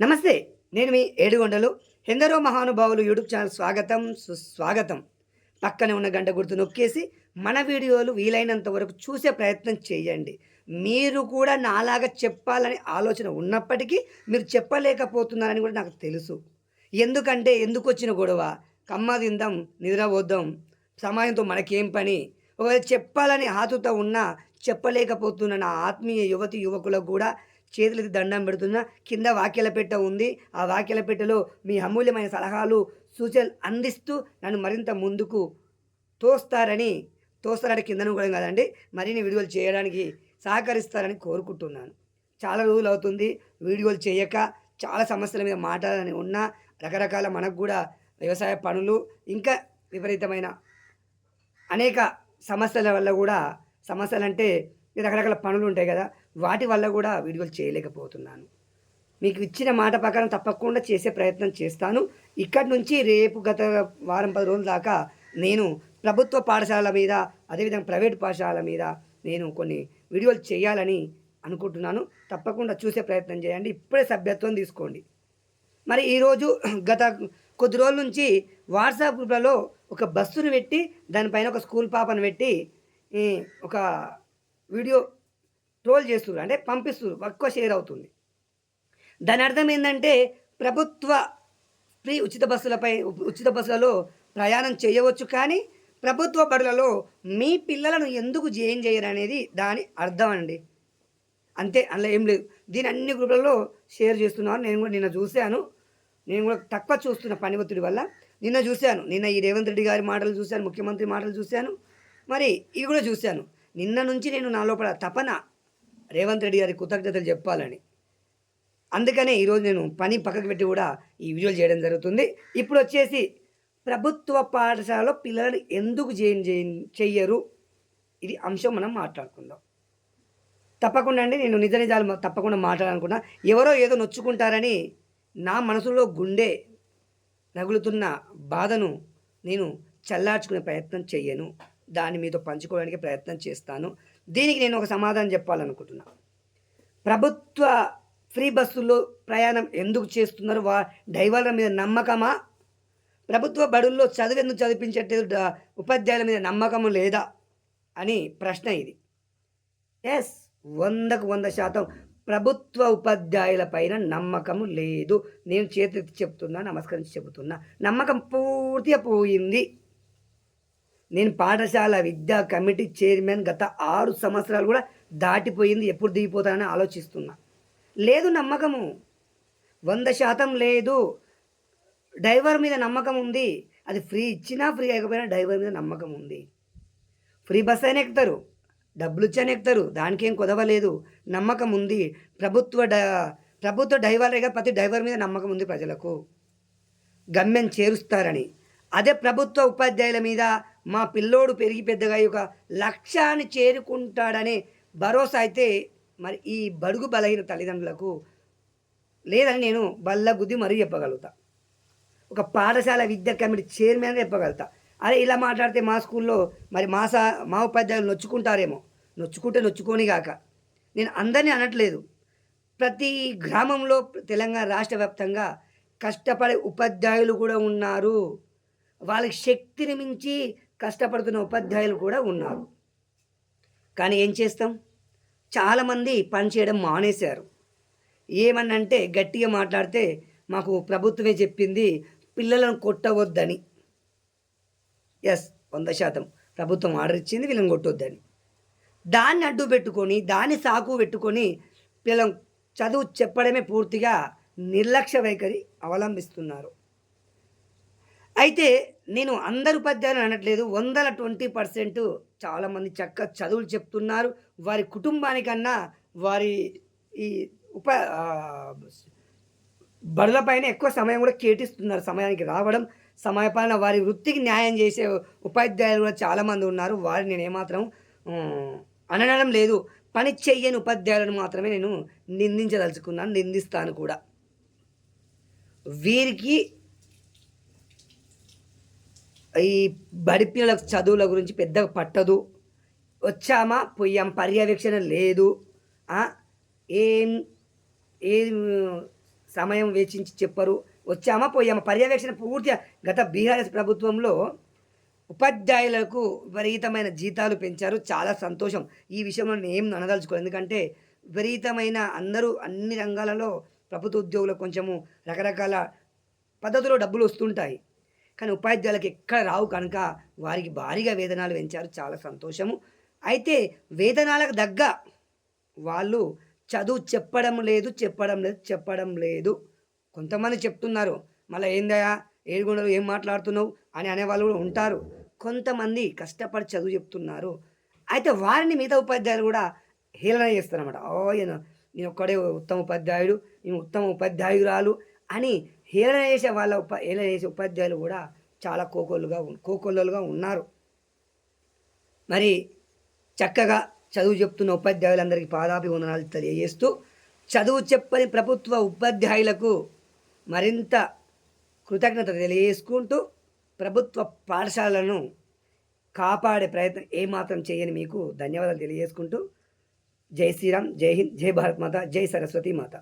నమస్తే నేను మీ ఏడుగొండలు. ఎందరో మహానుభావులు యూట్యూబ్ ఛానల్ స్వాగతం సుస్వాగతం. పక్కనే ఉన్న గంట గుర్తు నొక్కేసి మన వీడియోలు వీలైనంత వరకు చూసే ప్రయత్నం చేయండి. మీరు కూడా నాలాగా చెప్పాలని ఆలోచన ఉన్నప్పటికీ మీరు చెప్పలేకపోతున్నారని కూడా నాకు తెలుసు. ఎందుకంటే ఎందుకు వచ్చిన గొడవ? కమ్మ తిందాం నిద్రపోద్దాం సమయంతో మనకేం పని? ఒకవేళ చెప్పాలని ఆతుత ఉన్నా చెప్పలేకపోతున్న నా ఆత్మీయ యువతి యువకులకు కూడా చేతులకి దండం పెడుతున్నా కింద వాక్యాల పెట్ట ఉంది. ఆ వాక్యాల పెట్టెలో మీ అమూల్యమైన సలహాలు సూచనలు అందిస్తూ నన్ను మరింత ముందుకు తోస్తారని తోస్తారని కిందను కూడా కాదండి మరిన్ని వీడియోలు చేయడానికి సహకరిస్తారని కోరుకుంటున్నాను. చాలా రోజులు అవుతుంది వీడియోలు చేయక చాలా సమస్యల మీద మాట్లాడాలని ఉన్నా రకరకాల మనకు కూడా వ్యవసాయ పనులు ఇంకా విపరీతమైన అనేక సమస్యల వల్ల కూడా సమస్యలు అంటే రకరకాల పనులు ఉంటాయి కదా వాటి వల్ల కూడా వీడియోలు చేయలేకపోతున్నాను. మీకు ఇచ్చిన మాట ప్రకారం తప్పకుండా చేసే ప్రయత్నం చేస్తాను. ఇక్కడి నుంచి రేపు గత వారం పది రోజుల దాకా నేను ప్రభుత్వ పాఠశాల మీద అదేవిధంగా ప్రైవేట్ పాఠశాల మీద నేను కొన్ని వీడియోలు చేయాలని అనుకుంటున్నాను. తప్పకుండా చూసే ప్రయత్నం చేయండి. ఇప్పుడే సభ్యత్వం తీసుకోండి. మరి ఈరోజు గత కొద్ది రోజుల నుంచి వాట్సాప్ గ్రూప్లలో ఒక బస్సును పెట్టి దానిపైన ఒక స్కూల్ పాపను పెట్టి ఒక వీడియో ట్రోల్ చేస్తున్నారు అంటే పంపిస్తున్నారు ఎక్కువ షేర్ అవుతుంది. దాని అర్థం ఏంటంటే ప్రభుత్వ ఫ్రీ ఉచిత బస్సులపై ఉచిత బస్సులలో ప్రయాణం చేయవచ్చు కానీ ప్రభుత్వ బడులలో మీ పిల్లలను ఎందుకు జాయిన్ చేయరు అనేది దాని అర్థం అండి. అంతే అందులో ఏం లేదు. దీని అన్ని గ్రూపులలో షేర్ చేస్తున్నారు. నేను కూడా నిన్న చూశాను. నేను కూడా తక్కువ చూస్తున్న పని ఒత్తిడి వల్ల నిన్న చూశాను. నిన్న ఈ రేవంత్ రెడ్డి గారి మాటలు చూశాను ముఖ్యమంత్రి మాటలు చూశాను. మరి ఇవి కూడా చూశాను. నిన్న నుంచి నేను నా లోపల తపన రేవంత్ రెడ్డి గారి కృతజ్ఞతలు చెప్పాలని. అందుకనే ఈరోజు నేను పని పక్కకు పెట్టి కూడా ఈ వీడియోలు చేయడం జరుగుతుంది. ఇప్పుడు వచ్చేసి ప్రభుత్వ పాఠశాలలో పిల్లలను ఎందుకు జాయిన్ చేయ చెయ్యరు? ఇది అంశం మనం మాట్లాడుకుందాం. తప్పకుండా అండి నేను నిజ నిజాలు తప్పకుండా మాట్లాడాలనుకున్నా. ఎవరో ఏదో నొచ్చుకుంటారని నా మనసులో గుండె నగులుతున్న బాధను నేను చల్లార్చుకునే ప్రయత్నం చెయ్యను. దాన్ని మీతో పంచుకోవడానికి ప్రయత్నం చేస్తాను. దీనికి నేను ఒక సమాధానం చెప్పాలనుకుంటున్నా. ప్రభుత్వ ఫ్రీ బస్సుల్లో ప్రయాణం ఎందుకు చేస్తున్నారు? వా డ్రైవర్ల మీద నమ్మకమా? ప్రభుత్వ బడుల్లో చదువు ఎందుకు చదివించట్లేదు? ఉపాధ్యాయుల మీద నమ్మకం లేదా? అని ప్రశ్న ఇది. ఎస్ వందకు వంద శాతం ప్రభుత్వ ఉపాధ్యాయుల పైన నమ్మకము లేదు. నేను చేతి చెప్తున్నా నమస్కరించి చెబుతున్నా. నమ్మకం పూర్తిగా పోయింది. నేను పాఠశాల విద్యా కమిటీ చైర్మన్ గత ఆరు సంవత్సరాలు కూడా దాటిపోయింది ఎప్పుడు దిగిపోతానని ఆలోచిస్తున్నా. లేదు నమ్మకము. వంద శాతం లేదు. డ్రైవర్ మీద నమ్మకం ఉంది. అది ఫ్రీ ఇచ్చినా ఫ్రీ అయిపోయినా డ్రైవర్ మీద నమ్మకం ఉంది. ఫ్రీ బస్ అయినా ఎక్కుతారు. డబ్బులు ఇచ్చని ఎక్కుతారు. దానికి ఏం కుదవలేదు నమ్మకం ఉంది. ప్రభుత్వ డ ప్రభుత్వ డ్రైవర్గా ప్రతి డ్రైవర్ మీద నమ్మకం ఉంది ప్రజలకు. గమ్యం చేరుస్తారని. అదే ప్రభుత్వ ఉపాధ్యాయుల మీద మా పిల్లోడు పెరిగి పెద్దగా ఒక లక్ష్యాన్ని చేరుకుంటాడనే భరోసా అయితే మరి ఈ బడుగు బలహీన తల్లిదండ్రులకు లేదని నేను బల్ల గుద్ది మరీ చెప్పగలుగుతా. ఒక పాఠశాల విద్యా కమిటీ చైర్మన్ చెప్పగలుగుతా. అరే ఇలా మాట్లాడితే మా స్కూల్లో మరి మా సా మా ఉపాధ్యాయులు నొచ్చుకుంటారేమో. నొచ్చుకుంటే నొచ్చుకోని కాక. నేను అందరినీ అనట్లేదు. ప్రతి గ్రామంలో తెలంగాణ రాష్ట్ర వ్యాప్తంగా కష్టపడే ఉపాధ్యాయులు కూడా ఉన్నారు. వాళ్ళకి శక్తిని మించి కష్టపడుతున్న ఉపాధ్యాయులు కూడా ఉన్నారు. కానీ ఏం చేస్తాం? చాలామంది పని చేయడం మానేశారు. ఏమన్నంటే గట్టిగా మాట్లాడితే మాకు ప్రభుత్వమే చెప్పింది పిల్లలను కొట్టవద్దని. ఎస్ వంద శాతం. ప్రభుత్వం ఆర్డర్ ఇచ్చింది వీళ్ళని కొట్టొద్దని. దాన్ని అడ్డు పెట్టుకొని దాన్ని సాకు పెట్టుకొని పిల్లలు చదువు చెప్పడమే పూర్తిగా నిర్లక్ష్య వైఖరి అవలంబిస్తున్నారు. అయితే నేను అందరు ఉపాధ్యాయులు అనట్లేదు. వందల ట్వంటీ పర్సెంట్ చాలామంది చక్క చదువులు చెప్తున్నారు. వారి కుటుంబానికన్నా వారి ఈ ఉప బడులపైన ఎక్కువ సమయం కూడా కేటిస్తున్నారు. సమయానికి రావడం సమయపాలన వారి వృత్తికి న్యాయం చేసే ఉపాధ్యాయులు కూడా చాలామంది ఉన్నారు. వారిని నేను ఏమాత్రం అనడం లేదు. పని చెయ్యని ఉపాధ్యాయులను మాత్రమే నేను నిందించదలుచుకున్నాను. నిందిస్తాను కూడా. వీరికి ఈ బడి పిల్లల చదువుల గురించి పెద్దగా పట్టదు. వచ్చామా? పోయాం. పర్యవేక్షణ లేదు. ఏం ఏం సమయం వేచించి చెప్పరు. వచ్చామా? పోయామా? పర్యవేక్షణ పూర్తిగా గత బీఆర్ఎస్ ప్రభుత్వంలో ఉపాధ్యాయులకు విపరీతమైన జీతాలు పెంచారు. చాలా సంతోషం. ఈ విషయంలో నేను ఏం అనదలుచుకోలేదు ఎందుకంటే విపరీతమైన అందరూ అన్ని రంగాలలో ప్రభుత్వ ఉద్యోగులకు కొంచెము రకరకాల పద్ధతిలో డబ్బులు వస్తుంటాయి. కానీ ఉపాధ్యాయులకు ఎక్కడ రావు కనుక వారికి భారీగా వేతనాలు పెంచారు చాలా సంతోషము. అయితే వేతనాలకు దగ్గ వాళ్ళు చదువు చెప్పడం లేదు చెప్పడం లేదు చెప్పడం లేదు. కొంతమంది చెప్తున్నారు. మళ్ళీ ఏందయ్యా? ఏడుగుండలు ఏం మాట్లాడుతున్నావు? అని అనేవాళ్ళు కూడా ఉంటారు. కొంతమంది కష్టపడి చదువు చెప్తున్నారు. అయితే వారిని మిగతా ఉపాధ్యాయులు కూడా హేళన చేస్తారన్నమాట. ఓ ఈయన నేను ఒక్కడే ఉత్తమ ఉపాధ్యాయుడు నేను ఉత్తమ ఉపాధ్యాయురాలు అని హేళన చేసే వాళ్ళ ఉప హేళన చేసే ఉపాధ్యాయులు కూడా చాలా కోకొల్లుగా ఉన్- కోకొల్లలుగా ఉన్నారు. మరి చక్కగా చదువు చెప్తున్న ఉపాధ్యాయులందరికీ పాదాభివందనాలు తెలియజేస్తూ చదువు చెప్పని ప్రభుత్వ ఉపాధ్యాయులకు మరింత కృతజ్ఞత తెలియజేసుకుంటూ ప్రభుత్వ పాఠశాలను కాపాడే ప్రయత్నం ఏమాత్రం చేయని మీకు ధన్యవాదాలు తెలియజేసుకుంటూ జై శ్రీరామ్ జై హింద్ జై భారత్ మాత జై సరస్వతి మాత.